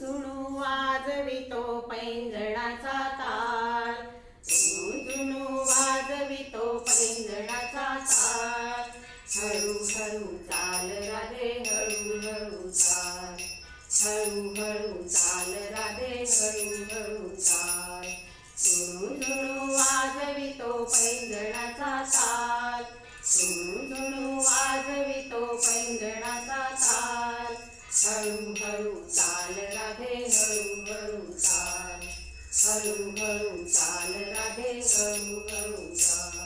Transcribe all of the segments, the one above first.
झुणू वाजवितो पैंजणाचा ताल. झुणू वाजवितो पैंजणाचा ताल. हळू हळू चाल राधे हळू हळू चाल. हळू हळू चाल राधे हळू हळू चाल. झुणू झुणू वाजवितो पैंजणाचा ताल हळू चाल राधे हळू हळू चाल हळू हळू चाल राधे हळू हळू चाल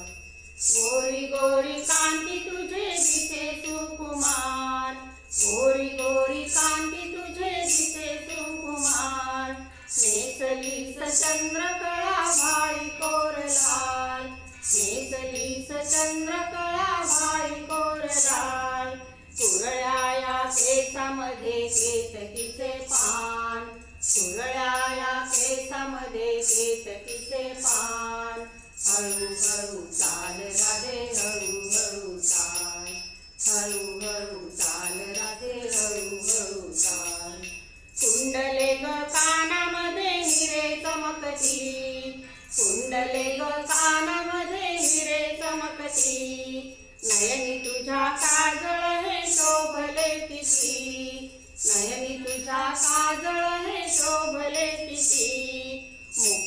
गोरी गोरी कांती तुझे दिसे सुकुमार गोरी गोरी कांती तुझे दिसे सुकुमार नेसलीस चंद्रकळा भाई कोरलाल नेसलीस चंद्रकळा भाई कुरळ्या या केसामध्ये केतकीचे पान. हळूहळू चाल राधे हळू चाल. हळूहळू चाल राधे हळू हळू चाल. कुंडले ग कानामध्ये हिरे चमकती. कुंडले ग कानामध्ये हिरे चमकती. नयनी तुझ्या काजळ हे शोभले किती नयनी तुझ्या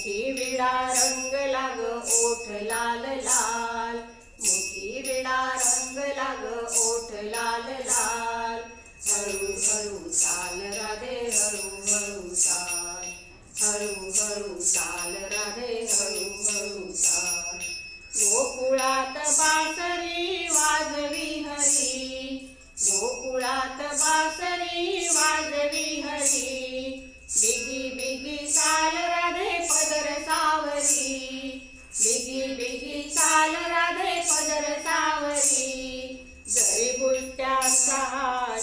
मुखी विडा रंग लाग ओठ लाल लाल. मुखी विडा रंग लाग ओठ लाल लाल. हळू हळू चाल राधे हळू हळू चाल. हळू हळू चाल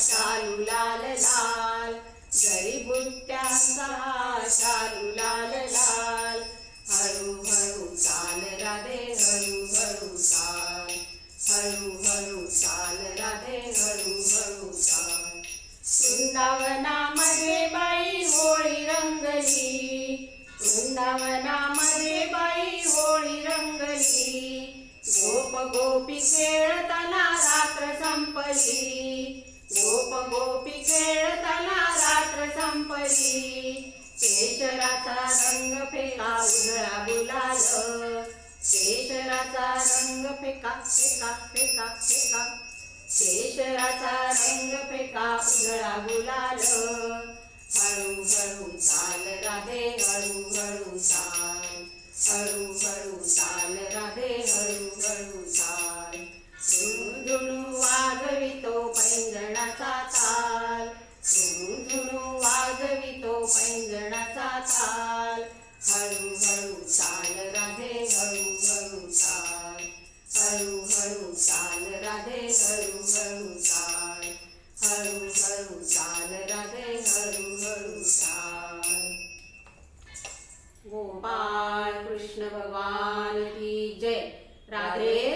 शालू लाल लाल जरी बुट्ट्यांचा शालू लाल लाल हळू हळू चाल राधे हळू हळू चाल हळू हळू चाल राधे हळू हळू चाल. वृंदावनामध्ये बाई होळी रंगली वृंदावनामध्ये बाई होळी रंगली गोप गोपी खेळताना रात्र संपली गोप गोपी खेळताना रात्र संपली. केशराचा रंग फेका उधळा गुलाल. केशराचा रंग फेका फेका फेका फेका. केशराचा रंग फेका उधळा गुलाल. हळू हळू चाल राधे हळू हळू चाल. हळू हळू चाल. गोपाल कृष्ण भगवान की जय. राधे